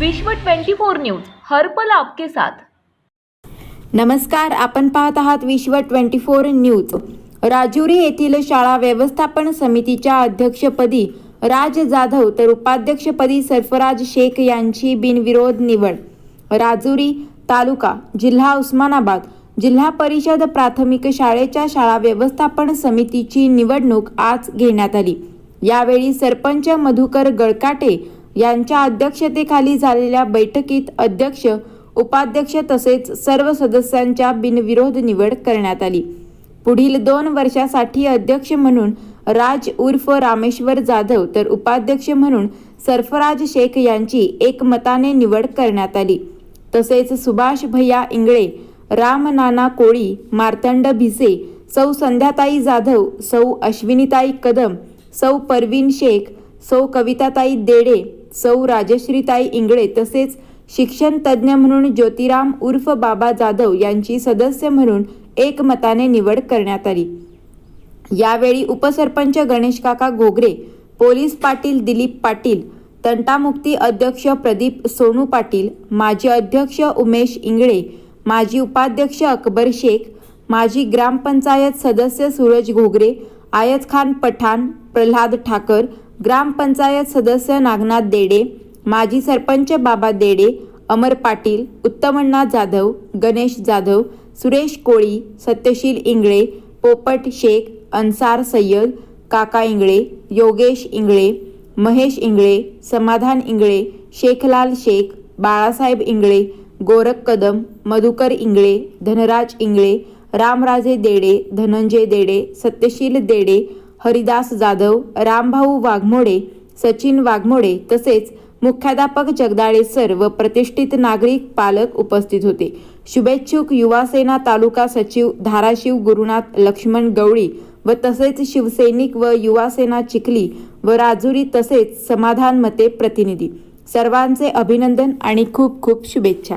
विश्व 24 न्यूज हर्पल आपके साथ. नमस्कार आपण पाहत आहात विश्व ट्वेंटी फोर न्यूज. राजुरी येथील शाळा व्यवस्थापन समितीच्या अध्यक्षपदी राज जाधव तर उपाध्यक्षपदी सरफराज शेख यांची बिनविरोध निवड. राजुरी तालुका जिल्हा उस्मानाबाद जिल्हा परिषद प्राथमिक शाळेच्या शाळा व्यवस्थापन समितीची निवडणूक आज घेण्यात आली. यावेळी सरपंच मधुकर गळकाटे यांच्या अध्यक्षतेखाली झालेल्या बैठकीत अध्यक्ष उपाध्यक्ष तसेच सर्व सदस्यांच्या बिनविरोध निवड करण्यात आली. पुढील दोन वर्षासाठी अध्यक्ष म्हणून राज उर्फ रामेश्वर जाधव तर उपाध्यक्ष म्हणून सरफराज शेख यांची एकमताने निवड करण्यात आली. तसेच सुभाष भैया इंगळे राम नाना कोळी मार्तंड भिसे सौ संध्याताई जाधव सौ अश्विनीताई कदम सौ परवीन शेख सौ कविताताई देडे सौ राजश्रीताई इंगळे तसेच शिक्षण तज्ज्ञ म्हणून ज्योतिराम उर्फ बाबा जाधव यांची सदस्य म्हणून एकमताने निवड करण्यात आली. यावेळी उपसरपंच गणेश काका घोगरे पोलीस पाटील दिलीप पाटील तंटामुक्ती अध्यक्ष प्रदीप सोनू पाटील माजी अध्यक्ष उमेश इंगळे माजी उपाध्यक्ष अकबर शेख माजी ग्रामपंचायत सदस्य सूरज घोगरे आयत खान पठाण प्रल्हाद ठाकर ग्रामपंचायत सदस्य नागनाथ देडे माजी सरपंच बाबा देडे अमर पाटील उत्तमण्णा जाधव गणेश जाधव सुरेश कोळी सत्यशील इंगळे पोपट शेख अन्सार सय्यद काका इंगळे योगेश इंगळे महेश इंगळे समाधान इंगळे शेखलाल शेख बाळासाहेब इंगळे गोरख कदम मधुकर इंगळे धनराज इंगळे रामराजे देडे धनंजय देडे सत्यशील देडे हरिदास जाधव रामभाऊ वाघमोडे सचिन वाघमोडे तसेच मुख्याध्यापक जगदाळे सर व प्रतिष्ठित नागरिक पालक उपस्थित होते. शुभेच्छुक युवासेना तालुका सचिव धाराशिव गुरुनाथ लक्ष्मण गवळी व तसेच शिवसैनिक व युवासेना चिखली व राजुरी तसेच समाधान मते प्रतिनिधी. सर्वांचे अभिनंदन आणि खूप खूप शुभेच्छा.